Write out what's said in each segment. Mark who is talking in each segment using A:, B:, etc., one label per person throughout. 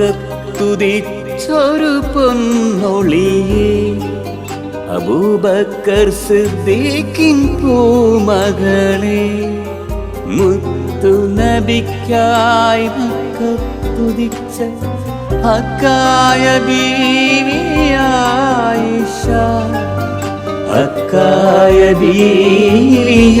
A: മക്കത്തുതിച്ചൊരു പൊന്നൊളിയേ അബൂബക്കർ സിദ്ദീഖിൻ പൂമകളെ മുത്തു നബിക്കായി തുതിച്ച അക്കായ ബീവിയായിഷ. അക്കായ ബീവിയായിഷ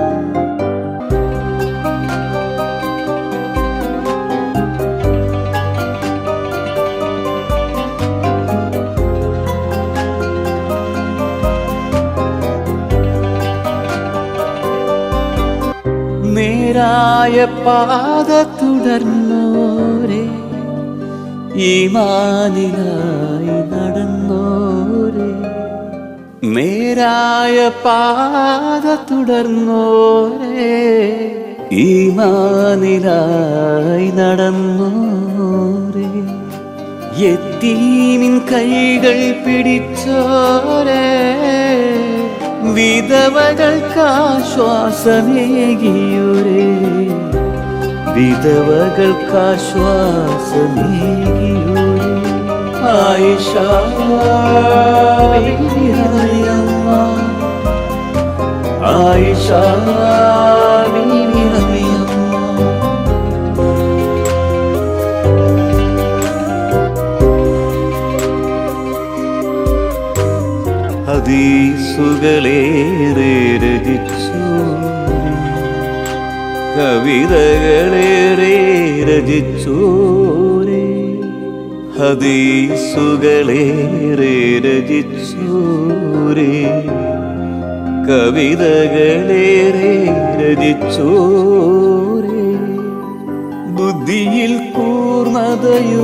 A: നേരായ പാത തുടർന്നോരെ. ഈമാനിലായി നടന്നോരെ. നേരായ പാത തുടർന്നോരെ. ഈമാനിലായി നടന്നോരെ. എത്തീമിൻ കൈകൾ പിടിച്ചോരെ. വിധവകൾക്കാശ്വാസമേകിയൊരേ വിധവകൾക്കാശ്വാസമേകിയൊരേ ആയിഷ ബീവി റളിയല്ലാഹ്. ആയിഷ ഹദീസുകളേറെ രചിച്ചു കവിതകളേറെ രചിച്ചു ഹദീസുകളേറെ രചിച്ചു കവിതകളേറെ രചിച്ചു ബുദ്ധിയിൽ കൂർണതയുള്ളോരേ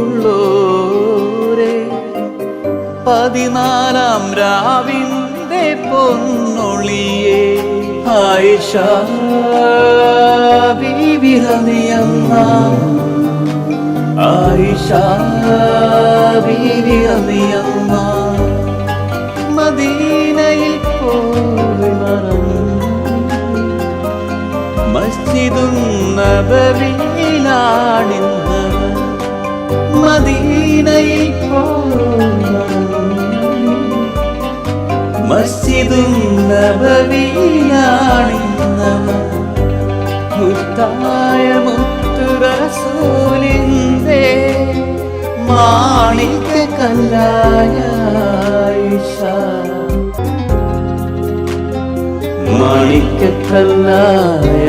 A: പതിനാലാം രാവിന്റെ പൊന്നൊളിയെ ആയിഷ ബീവി റളിയമ്മ ആയിഷ ബീവി റളിയമ്മ മദീനയിൽ പോയി മറന്നു മസ്ജിദും നബവിയിലാണിന്നവർ മദീനയിൽ മസ്ജിദും നബവിയിലാണിന്നവർ മുത്തായ മുത്തുറസൂലിന്റെ മാണിക്ക കല്ലായ മാണിക്ക കല്ലായ